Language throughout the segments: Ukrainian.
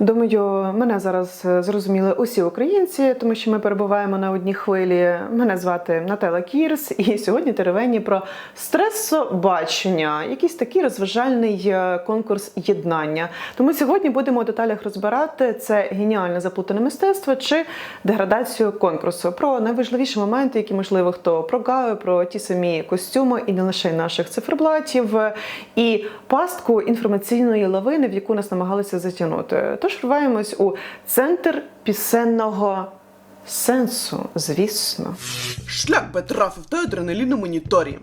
Думаю, мене зараз е, зрозуміли усі українці, тому що ми перебуваємо на одній хвилі. Мене звати Нателла Кірс, і сьогодні теревені про стресобачення, якийсь такий розважальний е, конкурс єднання. Тому сьогодні будемо у деталях розбирати це геніальне заплутане мистецтво чи деградацію конкурсу. Про найважливіші моменти, які можливо хто прогавив, про ті самі костюми і не лише наших циферблатів, е, і пастку інформаційної лавини, в яку нас намагалися затягнути. Тож вриваємось у центр пісенного сенсу, звісно. Шлях би трафив той адреналіну моніторі.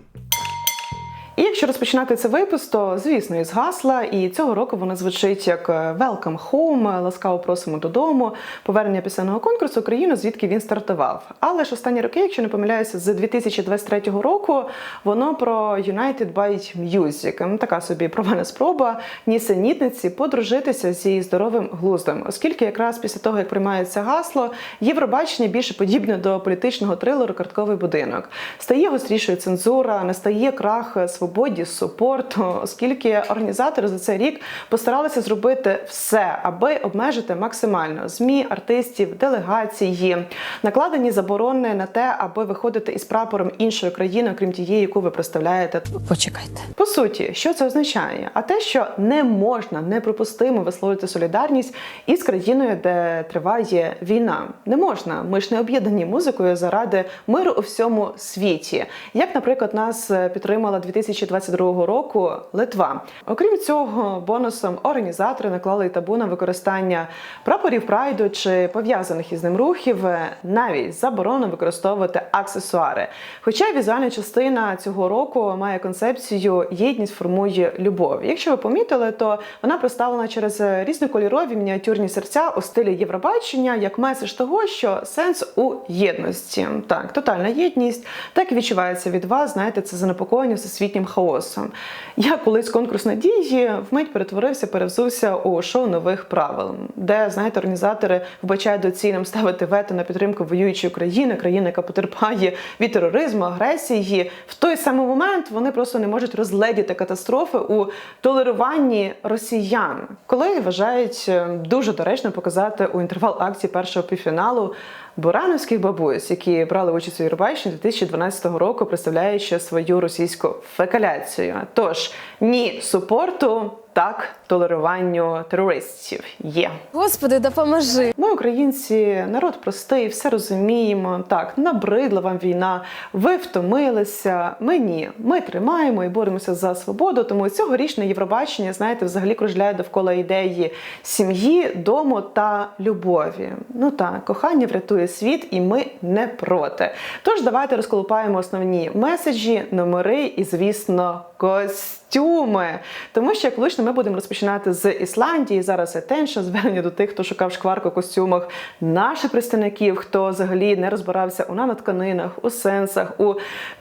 І якщо розпочинати цей випуск, то звісно із гасла, і цього року воно звучить як е, Welcome Home, ласкаво просимо додому, повернення пісенного конкурсу Україну, звідки він стартував. Але ж останні роки, якщо не помиляюся, з 2023 року воно про United by Music. Така собі провальна спроба нісенітниці подружитися зі здоровим глуздом, оскільки якраз після того, як приймається гасло, Євробачення більше подібне до політичного трилеру Картковий будинок. Стає гострішою цензура, настає крах свободі, супорту, оскільки організатори за цей рік постаралися зробити все, аби обмежити максимально змі, артистів, делегації, накладені заборони на те, аби виходити із прапором іншої країни, окрім тієї, яку ви представляєте. Почекайте. По суті, що це означає? А те, що не можна неприпустимо висловити солідарність із країною, де триває війна. Не можна. Ми ж не об'єднані музикою заради миру у всьому світі. Як, наприклад, нас е, підтримала 2022 року Литва. Окрім цього, бонусом організатори наклали табу на використання прапорів прайду чи пов'язаних із ним рухів, навіть заборонено використовувати аксесуари. Хоча візуальна частина цього року має концепцію єдність формує любов. Якщо ви помітили, то вона представлена через різнокольорові мініатюрні серця у стилі Євробачення як меседж того, що сенс у єдності. Так, тотальна єдність, так і відчувається від вас. Знаєте, це занепокоєння всесвітнім хаосом. Я колись конкурс надії вмить перетворився, перевзувся у шоу нових правил, де знаєте, організатори вбачають доцільним ставити вето на підтримку воюючої країни, країни, яка потерпає від тероризму, агресії. В той самий момент вони просто не можуть розгледіти катастрофи у толеруванні росіян, коли вважають е, дуже доречно показати у інтервал акції першого півфіналу бурановських бабусь, які брали участь у Євробаченні 2012 року, представляючи свою російську фекаляцію. Тож ні супорту, так толеруванню терористів є. Господи, допоможи. Ми, українці, народ простий, все розуміємо. Так, набридла вам війна, ви втомилися. Ми ні. Ми тримаємо і боремося за свободу. Тому цьогорічне Євробачення, знаєте, взагалі кружляє довкола ідеї сім'ї, дому та любові. Ну так, кохання врятує світ, і ми не проти. Тож давайте розколупаємо основні меседжі, номери і, звісно, костюми. Тому що, як влучно, ми будемо розпочинати з Ісландії. Зараз етенша звернення до тих, хто шукав шкварку в костюмах наших представників, хто взагалі не розбирався у нанотканинах, у сенсах, у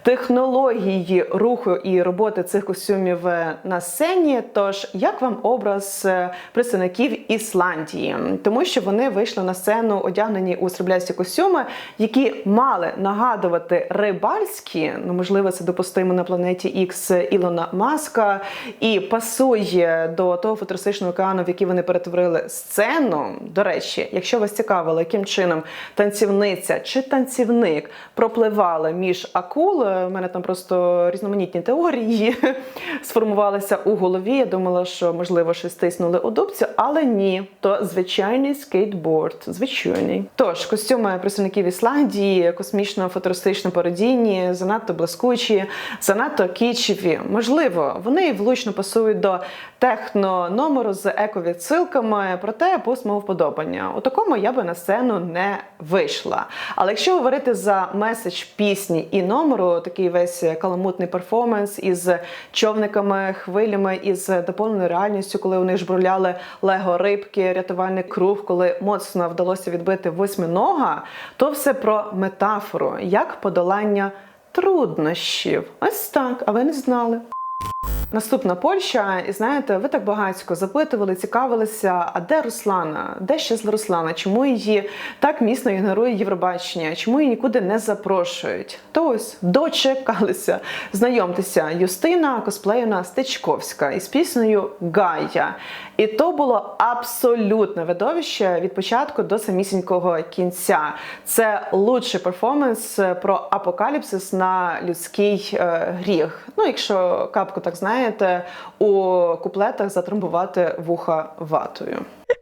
технології руху і роботи цих костюмів е, на сцені. Тож, як вам образ е, представників Ісландії? Тому що вони вийшли на сцену одягнені у сріблясті костюми, які мали нагадувати рибальські, ну можливо, це допустимо на планеті X Ілона Маска, і пасує до того футуристичного океану, в який вони перетворили сцену. До речі, якщо вас цікавило, яким чином танцівниця чи танцівник пропливали між акул, в мене там просто різноманітні теорії сформувалися у голові. Я думала, що можливо щось тиснули у дубцю, але ні, то звичайний скейтборд, звичайний. Тож костюми представників Ісландії, космічно футуристично пародійні, занадто блискучі, занадто кічеві. Можливо, вони влучно пасують до техно номеру з еко-відсилками, проте пост мого вподобання. У такому я би на сцену не вийшла. Але якщо говорити за меседж пісні і номеру, такий весь каламутний перформанс із човниками, хвилями, із доповненою реальністю, коли у них жбурляли лего рибки, рятувальний круг, коли моцно вдалося відбити восьминога, то все про метафору, як подолання труднощів. Ось так, а ви не знали. Наступна Польща, і знаєте, ви так багатько запитували, цікавилися, а де Руслана? Де щасла Руслана? Чому її так міцно ігнорує Євробачення? Чому її нікуди не запрошують? То ось дочекалися. Знайомтеся, Юстина Косплеївна Стечковська із піснею Гая. І то було абсолютне видовище від початку до самісінького кінця. Це лучший перформанс про апокаліпсис на людський е, гріх. Ну, якщо капку так знаєте, у куплетах затрамбувати вуха ватою.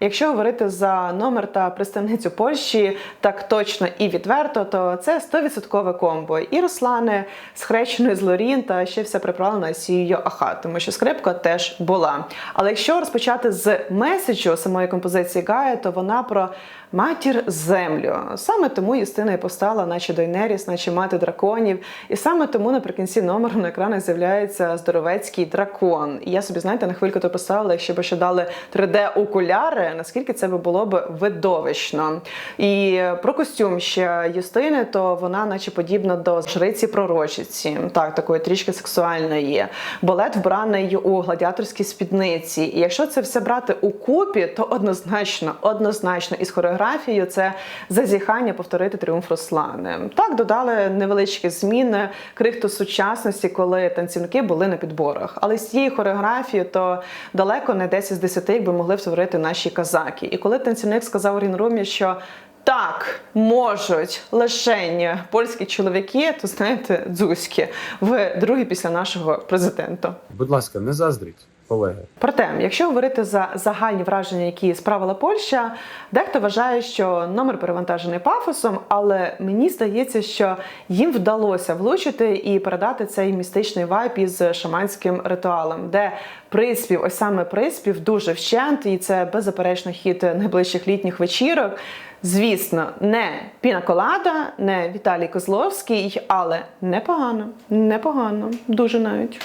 Якщо говорити за номер та представницю Польщі так точно і відверто, то це 100% комбо. І Руслани з хрещеною з Лорін та ще все приправлено Сією Аха, тому що скрипка теж була. Але якщо розпочати з меседжу самої композиції Гая, то вона про матір землю. Саме тому Юстина і постала, наче Дойнеріс, наче мати драконів. І саме тому наприкінці номеру на екранах з'являється здоровецький дракон. І я собі, знаєте, на хвильку то поставила, якщо б ще дали 3D-окуляри, наскільки це було б видовищно. І про костюм ще Юстини, то вона, наче подібна до жриці пророчиці, так, такої трішки сексуальної. Балет вбраний у гладіаторській спідниці. І якщо це все брати у купі, то однозначно, однозначно із хореографією це зазіхання повторити тріумф Руслани. Так додали невеличкі зміни, крихту сучасності, коли танцівники були на підборах. Але з цією хореографією то далеко не 10 з 10, якби могли втворити наші казаки. І коли танцівник сказав Рінрумі, що так, можуть лишень польські чоловіки, то знаєте, дзузькі в другий після нашого президента. Будь ласка, не заздріть, колеги. Проте, якщо говорити за загальні враження, які справила Польща, дехто вважає, що номер перевантажений пафосом, але мені здається, що їм вдалося влучити і передати цей містичний вайб із шаманським ритуалом, де приспів, ось саме приспів, дуже вщент, і це беззаперечно хід найближчих літніх вечірок. Звісно, не Пінаколада, не Віталій Козловський, але непогано, непогано, дуже навіть.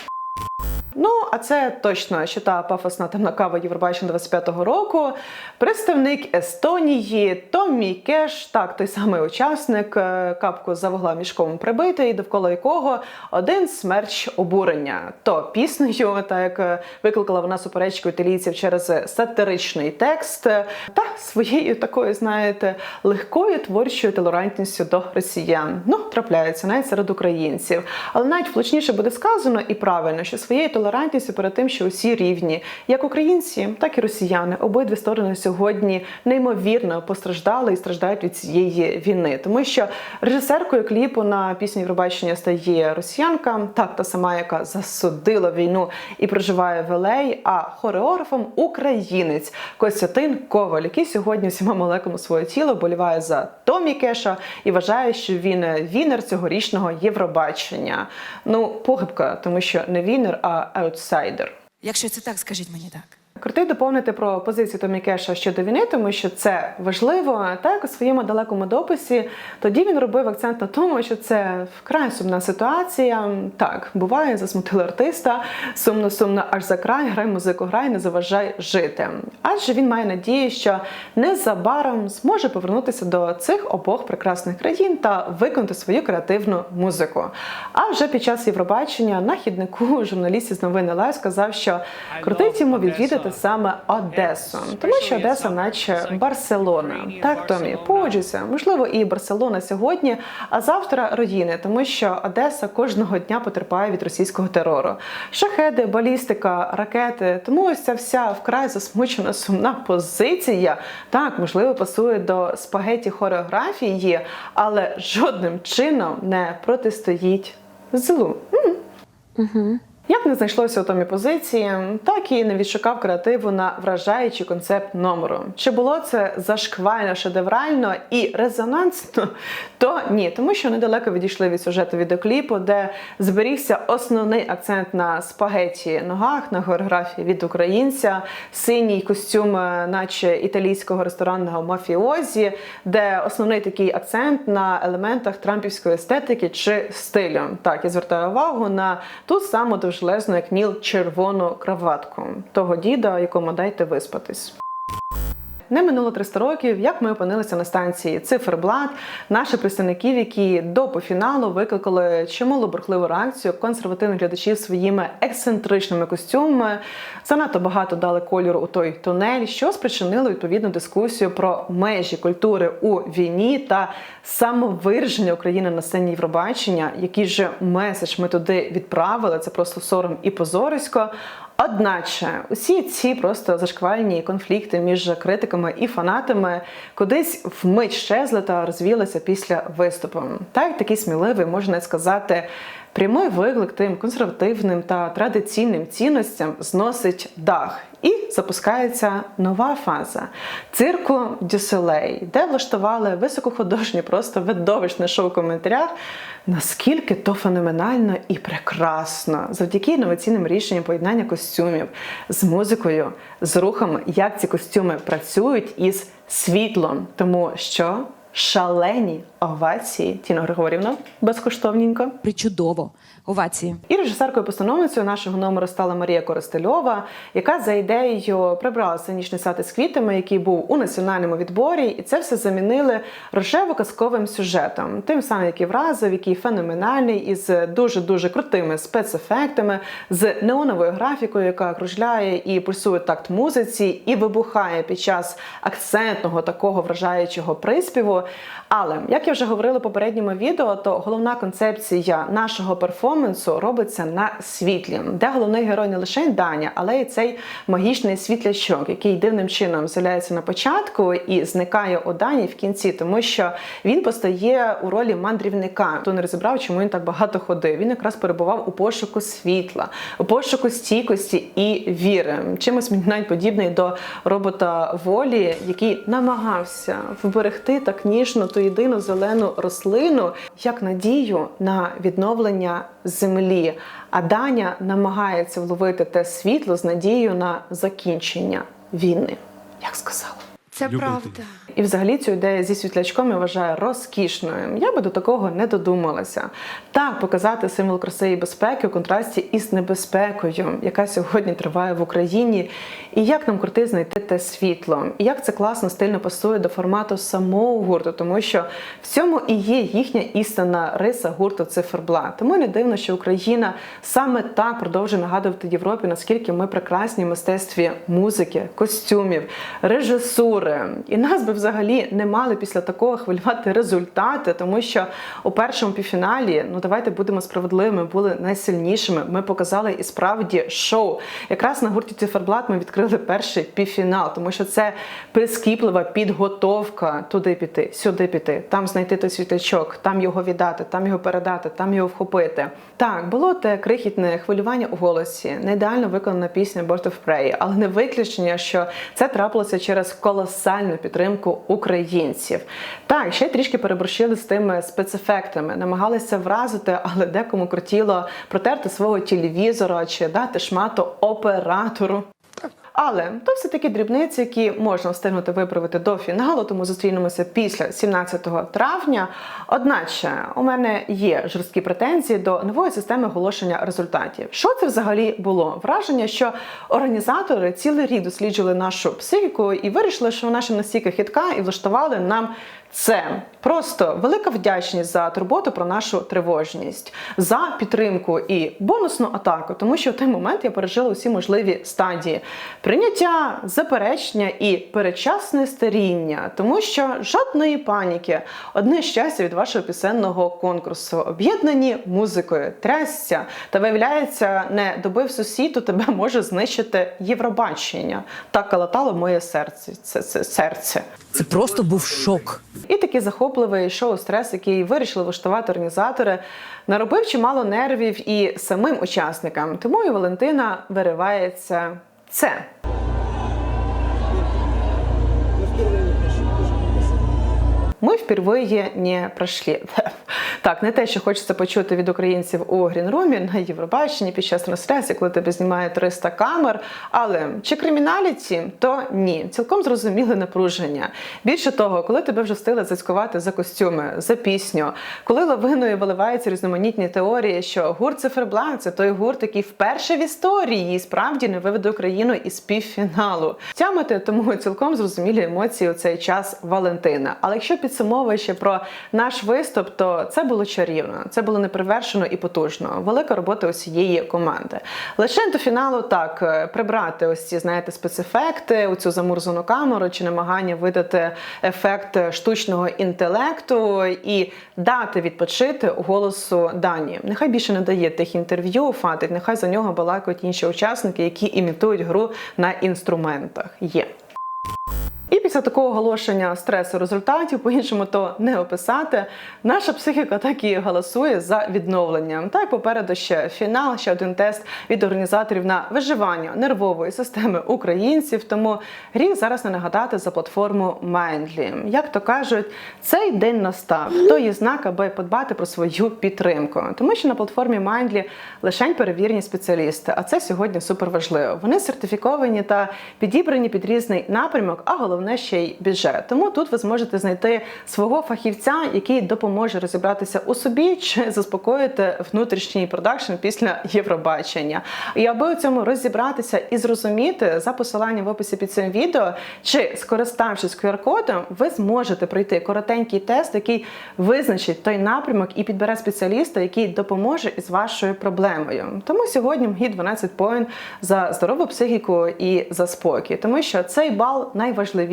Ну, а це точно ще та пафосна темна кава Євробачення 25-го року. Представник Естонії Томмі Кеш, так, той самий учасник, е, капку за вугла мішком прибитий, довкола якого один смерч обурення. То піснею, так як е, викликала вона суперечку італійців через сатиричний текст, та своєю такою, знаєте, легкою творчою толерантністю до росіян. Ну, трапляється навіть серед українців. Але навіть влучніше буде сказано і правильно, що своєю толерантністю перед тим, що усі рівні, як українці, так і росіяни, обидві сторони сьогодні неймовірно постраждали і страждають від цієї війни, тому що режисеркою кліпу на пісню Євробачення стає росіянка, так та сама, яка засудила війну і проживає в Елей, а хореографом українець Костянтин Коваль, який сьогодні всіма молекулами свого тіла боліває за Томі Кеша і вважає, що він вінер цьогорічного Євробачення. Ну, похибка, тому що не вінер, а аутсайдер. Якщо це так, скажіть мені так. Крутий доповнити про позицію Томі Кеша щодо війни, тому що це важливо. Так у своєму далекому дописі тоді він робив акцент на тому, що це вкрай сумна ситуація. Так, буває, засмутили артиста, сумно, сумно, аж за край, грай музику, грай, не заважай жити. Адже він має надію, що незабаром зможе повернутися до цих обох прекрасних країн та виконати свою креативну музику. А вже під час Євробачення на хіднику журналіст з новини Лайв сказав, що крутить йому відвідати саме Одесу, тому що Одеса, наче Барселона. Так, Томі, погоджуся. Можливо, і Барселона сьогодні, а завтра руїни, тому що Одеса кожного дня потерпає від російського терору. Шахеди, балістика, ракети. Тому ось ця вся вкрай засмучена сумна позиція. Так, можливо, пасує до спагеті хореографії, але жодним чином не протистоїть злу. Як не знайшлося у Томі позиції, так і не відшукав креативу на вражаючий концепт номеру. Чи було це зашквально, шедеврально і резонансно? То ні, тому що недалеко відійшли від сюжету відеокліпу, де зберігся основний акцент на спагеті ногах, на хореографії від українця, синій костюм, е, наче італійського ресторанного мафіозі, де основний такий акцент на елементах трампівської естетики чи стилю. Так, я звертаю увагу на ту саму довжелезну, як Ніл, червону краватку того діда, якому дайте виспатись. Не минуло 300 років, як ми опинилися на станції циферблат наших представників, які до пофіналу викликали чимало бурхливу реакцію консервативних глядачів своїми ексцентричними костюмами. Занадто багато дали кольору у той тунель, що спричинило відповідну дискусію про межі культури у війні та самовираження України на сцені Євробачення. Який же меседж ми туди відправили? Це просто сором і позорисько. Одначе усі ці просто зашквальні конфлікти між критиками і фанатами кудись вмить щезли та розвілися після виступу. Так, такий сміливий, можна сказати, прямий виклик тим консервативним та традиційним цінностям зносить дах. І запускається нова фаза цирку Дюселей, де влаштували високохудожнє, просто видовищне шоу в коментарях. Наскільки то феноменально і прекрасно завдяки інноваційним рішенням поєднання костюмів з музикою, з рухами, як ці костюми працюють із світлом, тому що шалені овації Тіна Григорівна безкоштовненько. Причудово. Овації. І режисеркою постановницею нашого номеру стала Марія Коростельова, яка за ідеєю прибрала сценічний сад із квітами, який був у національному відборі, і це все замінили рожево-казковим сюжетом, тим самим, який вразив, який феноменальний, із дуже дуже крутими спецефектами, з неоновою графікою, яка кружляє і пульсує такт музиці, і вибухає під час акцентного такого вражаючого приспіву. Але як я вже говорила в попередньому відео, то головна концепція нашого перформансу робиться на світлі, де головний герой не лише Даня, але й цей магічний світлячок, який дивним чином з'являється на початку і зникає у Дані в кінці, тому що він постає у ролі мандрівника. Хто не розібрав, чому він так багато ходив. Він якраз перебував у пошуку світла, у пошуку стійкості і віри. Чимось мені навіть подібний до робота волі, який намагався вберегти так ніжно ту єдину зелену рослину як надію на відновлення землі. А Даня намагається вловити те світло з надією на закінчення війни, як сказала. Це правда. І взагалі цю ідею зі світлячком я вважаю розкішною. Я би до такого не додумалася. Так, показати символ краси і безпеки у контрасті із небезпекою, яка сьогодні триває в Україні, і як нам крути знайти те світло, і як це класно стильно пасує до формату самого гурту, тому що в цьому і є їхня істинна риса гурту циферблат. Тому не дивно, що Україна саме так продовжує нагадувати Європі, наскільки ми прекрасні в мистецтві музики, костюмів, режисури. І нас би взагалі не мали після такого хвилювати результати, тому що у першому півфіналі, ну давайте будемо справедливими, були найсильнішими. Ми показали і справді шоу. Якраз на гурті Циферблат ми відкрили перший півфінал, тому що це прискіплива підготовка туди піти, сюди піти, там знайти той світлячок, там його віддати, там його передати, там його вхопити. Так, було те крихітне хвилювання у голосі, не ідеально виконана пісня Bird of Prey, але не виключення, що це трапилося через колосальну підтримку українців. Так, ще трішки переборщили з тими спецефектами, намагалися вразити, але декому крутіло протерти свого телевізора чи дати шмату оператору. Але то все таки дрібниці, які можна встигнути виправити до фіналу, тому зустрінемося після 17 травня. Одначе у мене є жорсткі претензії до нової системи оголошення результатів. Що це взагалі було? Враження, що організатори цілий рік досліджували нашу психіку і вирішили, що вона ще настільки хитка, і влаштували нам це просто велика вдячність за турботу про нашу тривожність, за підтримку і бонусну атаку, тому що в той момент я пережила усі можливі стадії прийняття, заперечення і передчасне старіння, тому що жодної паніки, одне щастя від вашого пісенного конкурсу, об'єднані музикою, трясся та виявляється, не добив сусіду, тебе може знищити Євробачення. Так калатало моє серце. Це, це серце. Це просто був шок. І такий захопливий шоу-стрес, який вирішили влаштувати організатори, наробив чимало нервів і самим учасникам. Тому і Валентина виривається це. Ми впервые не пройшли. Так, не те, що хочеться почути від українців у Грінрумі на Євробаченні під час трансляції, коли тебе знімає 300 камер. Але чи криміналіті, то ні. Цілком зрозуміле напруження. Більше того, коли тебе вже встигли зацькувати за костюми, за пісню, коли лавиною виливаються різноманітні теорії, що гурт Циферблат це той гурт, який вперше в історії справді не виведе Україну із півфіналу. Тямити тому цілком зрозумілі емоції у цей час Валентина. Але якщо підсумовуючи про наш виступ, то це було чарівно, це було неперевершено і потужно. Велика робота усієї команди. Лише до фіналу так е, прибрати ось ці, знаєте, спецефекти, у цю замурзану камеру чи намагання видати ефект штучного інтелекту і дати відпочити голосу Дані. Нехай більше не дає тих інтерв'ю, фатить, нехай за нього балакають інші учасники, які імітують гру на інструментах. Є. І після такого оголошення стресу результатів, по-іншому то не описати, наша психіка так і голосує за відновлення. Та й попереду ще фінал, ще один тест від організаторів на виживання нервової системи українців. Тому гріх зараз не нагадати за платформу Mindly. Як то кажуть, цей день настав. То є знак, аби подбати про свою підтримку. Тому що на платформі Mindly лише перевірені спеціалісти, а це сьогодні супер важливо. Вони сертифіковані та підібрані під різний напрямок, а головне ще й бюджет. Тому тут ви зможете знайти свого фахівця, який допоможе розібратися у собі чи заспокоїти внутрішній продакшн після Євробачення. І аби у цьому розібратися і зрозуміти за посиланням в описі під цим відео, чи скориставшись QR-кодом, ви зможете пройти коротенький тест, який визначить той напрямок і підбере спеціаліста, який допоможе із вашою проблемою. Тому сьогодні мені 12 поінт за здорову психіку і за спокій, тому що цей бал найважливіший,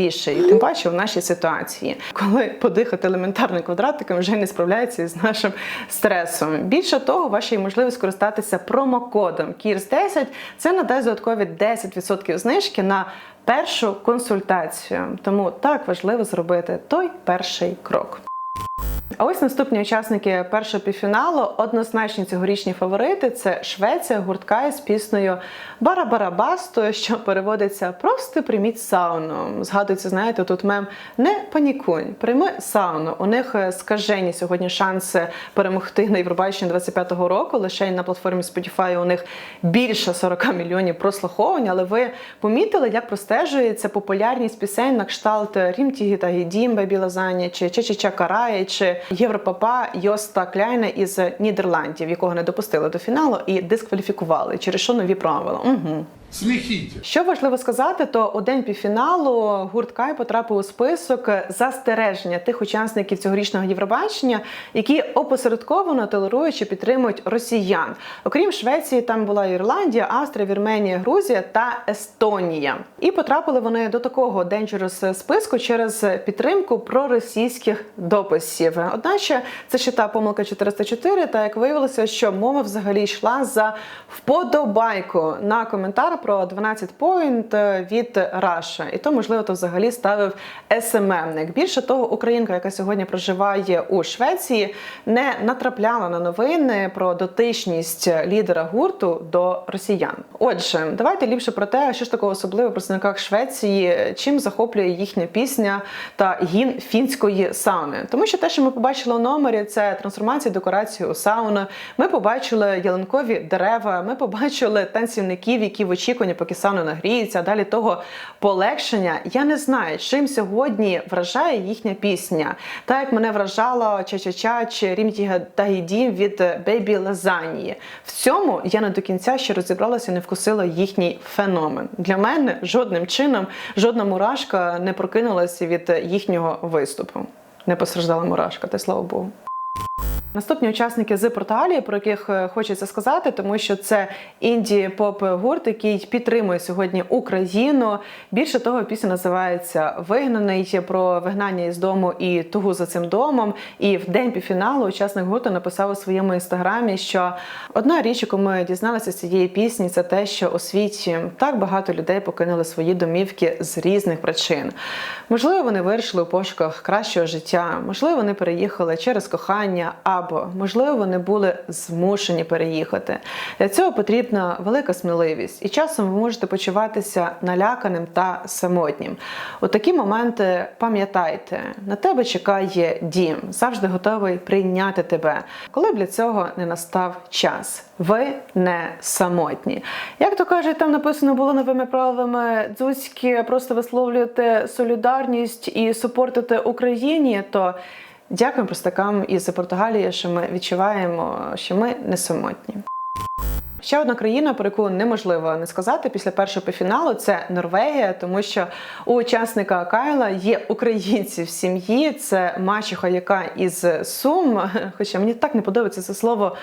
тим паче в нашій ситуації, коли подихати елементарним квадратиком вже не справляється із нашим стресом. Більше того, ваша є можливість скористатися промокодом Кірс 10 це надасть додаткові 10% знижки на першу консультацію. Тому так важливо зробити той перший крок. А ось наступні учасники першого півфіналу однозначні цьогорічні фаворити це Швеція, гуртка із піснею Барабарабасто, що переводиться просто прийміть сауну. Згадується, знаєте, тут мем не панікуй, прийми сауну. У них е, скажені сьогодні шанси перемогти на Євробаченні 25-го року. Лише на платформі Spotify у них більше 40 мільйонів прослуховувань. Але ви помітили, як простежується популярність пісень на кшталт Рім Тігі та Гідім, Бебі Лазані, чи Чечеча Карає, чи Європапа Йоста Кляйна із Нідерландів, якого не допустили до фіналу і дискваліфікували через що нові правила. Угу. Смехите. Що важливо сказати, то у день півфіналу гурт Кай потрапив у список застереження тих учасників цьогорічного Євробачення, які опосередковано толерують чи підтримують росіян. Окрім Швеції, там була Ірландія, Австрія, Вірменія, Грузія та Естонія. І потрапили вони до такого Dangerous списку через підтримку проросійських дописів. Одначе це ще та помилка 404, та як виявилося, що мова взагалі йшла за вподобайку на коментар про 12 поінт від Раша. І то, можливо, то взагалі ставив СММник. Більше того, українка, яка сьогодні проживає у Швеції, не натрапляла на новини про дотичність лідера гурту до росіян. Отже, давайте ліпше про те, що ж такого особливого в представниках Швеції, чим захоплює їхня пісня та гімн фінської сауни. Тому що те, що ми побачили у номері, це трансформація декорації у сауну. Ми побачили ялинкові дерева, ми побачили танцівників, які в очікуванні, поки сауна нагріється, а далі того полегшення. Я не знаю, чим сьогодні вражає їхня пісня. Так як мене вражала Ча-Ча-Ча чи Рімтіга Тагідім від Бейбі Лазанії. В цьому я не до кінця ще розібралася, не вкусила їхній феномен. Для мене жодним чином жодна мурашка не прокинулася від їхнього виступу. Не постраждала мурашка, та й слава Богу. Наступні учасники з Португалії, про яких е, хочеться сказати, тому що це інді поп гурт, який підтримує сьогодні Україну. Більше того, пісня називається Вигнаний про вигнання із дому і тугу за цим домом. І в день півфіналу учасник гурту написав у своєму інстаграмі, що одна річ, яку ми дізналися з цієї пісні, це те, що у світі так багато людей покинули свої домівки з різних причин. Можливо, вони вирішили у пошуках кращого життя, можливо, вони переїхали через кохання. Або, можливо, вони були змушені переїхати. Для цього потрібна велика сміливість, і часом ви можете почуватися наляканим та самотнім. У такі моменти пам'ятайте, на тебе чекає дім, завжди готовий прийняти тебе, коли б для цього не настав час. Ви не самотні. Як то кажуть, там написано було новими правилами дзузькі, просто висловлюєте солідарність і супортите Україні, то дякуємо простакам із Португалії, що ми відчуваємо, що ми не самотні. Ще одна країна, про яку неможливо не сказати після першого півфіналу, це Норвегія, тому що у учасника Кайла є українці в сім'ї. Це мачуха, яка із Сум. Хоча мені так не подобається це слово.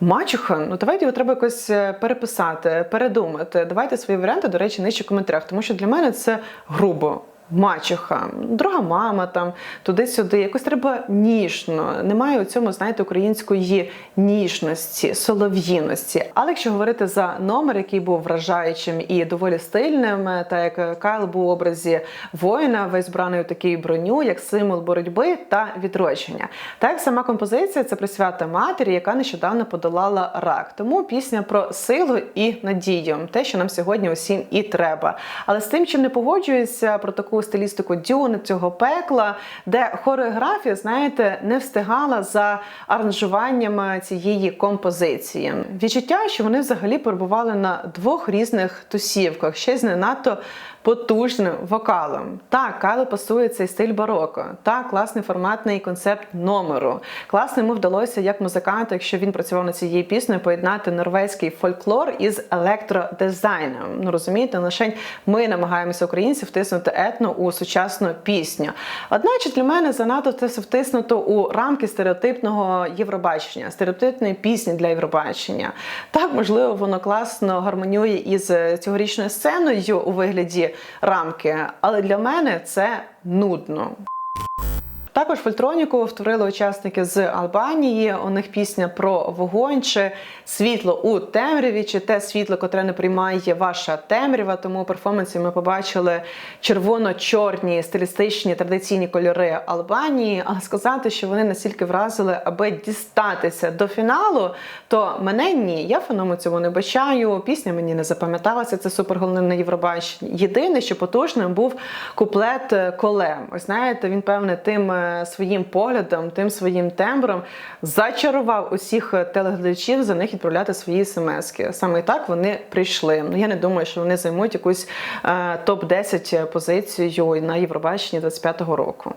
Мачуха, ну давайте його треба якось е, переписати, передумати. Давайте свої варіанти, до речі, нижче в коментарях, тому що для мене це грубо. Мачуха, друга мама там туди-сюди. Якось треба ніжно. Немає у цьому, знаєте, української ніжності, солов'їності. Але якщо говорити за номер, який був вражаючим і доволі стильним, е, та як Кайл був у образі воїна, весь браний у такій броню, як символ боротьби та відродження. Так як сама композиція це присвята матері, яка нещодавно подолала рак. Тому пісня про силу і надію, те, що нам сьогодні усім і треба. Але з тим, чим не погоджуюся, про таку стилістику дюни цього пекла, де хореографія, знаєте, не встигала за аранжуванням цієї композиції. Відчуття, що вони взагалі перебували на двох різних тусівках, ще з не надто потужним вокалом. Так, Кайло пасує цей стиль бароко. Так, класний форматний концепт номеру. Класно йому вдалося як музиканту, якщо він працював над цією піснею, поєднати норвезький фольклор із електродизайном. Ну розумієте, лише ми намагаємося українці втиснути етно у сучасну пісню. Одначе для мене занадто це все втиснуто у рамки стереотипного Євробачення, стереотипної пісні для Євробачення. Так, можливо, воно класно гармонює із цьогорічною сценою у вигляді рамки, але для мене це нудно. Також фольтроніку втворили учасники з Албанії. У них пісня про вогонь чи світло у темряві, чи те світло, котре не приймає ваша темрява. Тому у перформансі ми побачили червоно-чорні стилістичні традиційні кольори Албанії. Але сказати, що вони настільки вразили, аби дістатися до фіналу, то мене ні. Я феному цього не бачаю. Пісня мені не запам'яталася. Це супер головне на Євробаченні. Єдине, що потужним був куплет е, колем. Ось знаєте, він певне тим е, своїм поглядом, тим своїм тембром зачарував усіх е, телеглядачів за них відправляти свої смски. Саме так вони прийшли. Ну я не думаю, що вони займуть якусь е, топ 10 позицію на Євробаченні 25-го року.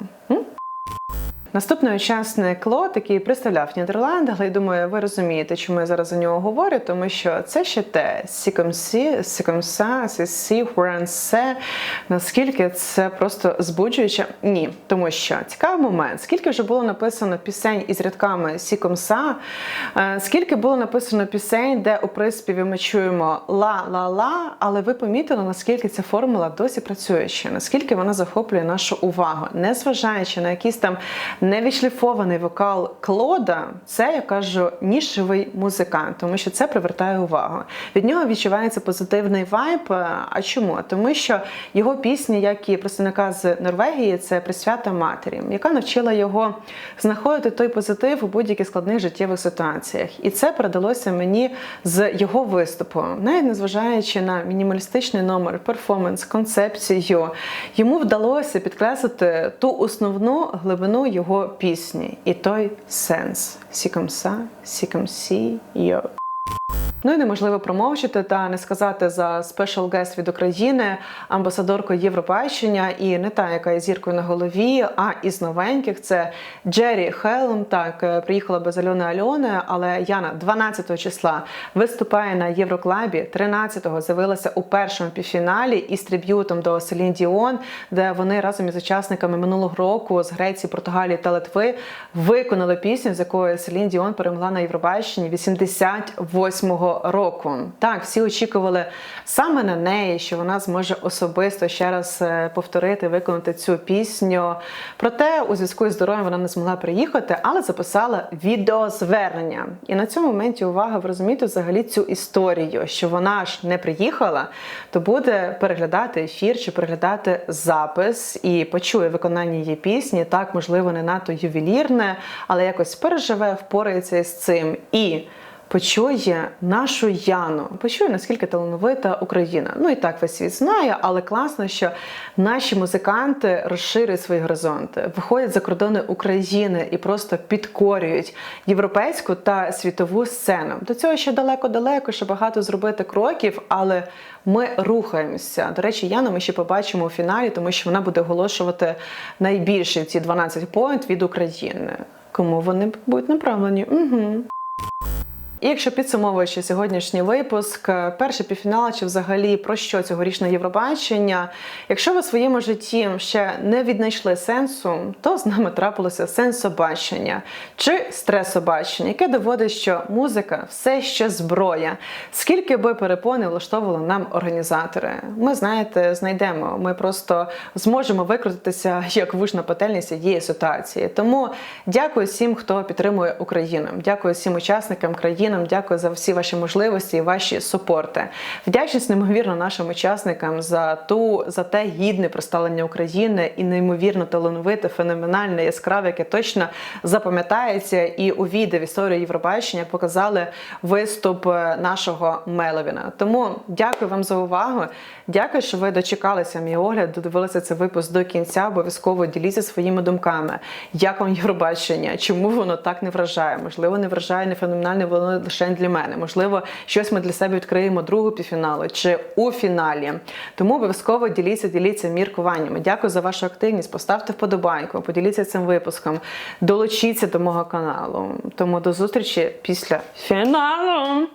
Наступний учасник Лот, який представляв Нідерланди, але я думаю, ви розумієте, чому я зараз за нього говорю, тому що це ще те. Сікомсі, сікомса, сісі, хурансе. Наскільки це просто збуджуюче? Ні, тому що цікавий момент, скільки вже було написано пісень із рядками сікомса, е, скільки було написано пісень, де у приспіві ми чуємо ла-ла-ла, але ви помітили, наскільки ця формула досі працююча, наскільки вона захоплює нашу увагу, незважаючи на якісь там невішліфований вокал Клода, це я кажу нішевий музикант, тому що це привертає увагу. Від нього відчувається позитивний вайб. А чому? Тому що його пісні, як і представника з Норвегії, це присвята матері, яка навчила його знаходити той позитив у будь-яких складних життєвих ситуаціях. І це передалося мені з його виступу, навіть незважаючи на мінімалістичний номер, перформанс, концепцію, йому вдалося підкреслити ту основну глибину його пісні і той сенс. Сікомса, сікомсі, йо. Ну і неможливо промовчати та не сказати за спешл гест від України, амбасадорку Євробачення, і не та, яка є зіркою на голові, а із новеньких це Джері Хелм. Так е, приїхала без Альони Альони, але Яна 12 числа виступає на Євроклабі. 13-го з'явилася у першому півфіналі із триб'ютом до Селін Діон, де вони разом із учасниками минулого року з Греції, Португалії та Литви виконали пісню, з якою Селін Діон перемогла на Євробаченні 88-го року. Так, всі очікували саме на неї, що вона зможе особисто ще раз е, повторити, виконати цю пісню. Проте у зв'язку із здоров'ям вона не змогла приїхати, але записала відеозвернення. І на цьому моменті увага, ви розумієте взагалі цю історію, що вона ж не приїхала, то буде переглядати ефір чи переглядати запис і почує виконання її пісні. Так, можливо, не надто ювелірне, але якось переживе, впорається із цим і. Почує нашу Яну, почує наскільки талановита Україна. Ну і так весь світ знає, але класно, що наші музиканти розширюють свої горизонти, виходять за кордони України і просто підкорюють європейську та світову сцену. До цього ще далеко-далеко, ще багато зробити кроків, але ми рухаємося. До речі, Яну ми ще побачимо у фіналі, тому що вона буде оголошувати найбільші ці 12 поінт від України. Кому вони будуть направлені? Угу. І якщо підсумовуючи сьогоднішній випуск, е, перший півфінал чи взагалі про що цьогорічне Євробачення, якщо ви в своєму житті ще не віднайшли сенсу, то з нами трапилося сенсобачення чи стресобачення, яке доводить, що музика все ще зброя. Скільки би перепони влаштовували нам організатори, ми знаєте, знайдемо. Ми просто зможемо викрутитися як вуж на пательні цієї ситуації. Тому дякую всім, хто підтримує Україну. Дякую всім учасникам країнам. Дякую за всі ваші можливості і ваші супорти. Вдячність неймовірно нашим учасникам за ту за те гідне представлення України і неймовірно талановите, феноменальне, яскраве, яке точно запам'ятається і увійде в історію Євробачення. Показали виступ е, нашого Меловіна. Тому дякую вам за увагу. Дякую, що ви дочекалися мій огляд, додивилися цей випуск до кінця. Обов'язково діліться своїми думками. Як вам Євробачення? Чому воно так не вражає? Можливо, не вражає не феноменальне воно лише для мене. Можливо, щось ми для себе відкриємо другу півфіналу чи у фіналі. Тому обов'язково діліться, діліться міркуваннями. Дякую за вашу активність. Поставте вподобайку, поділіться цим випуском, долучіться до мого каналу. Тому до зустрічі після фіналу.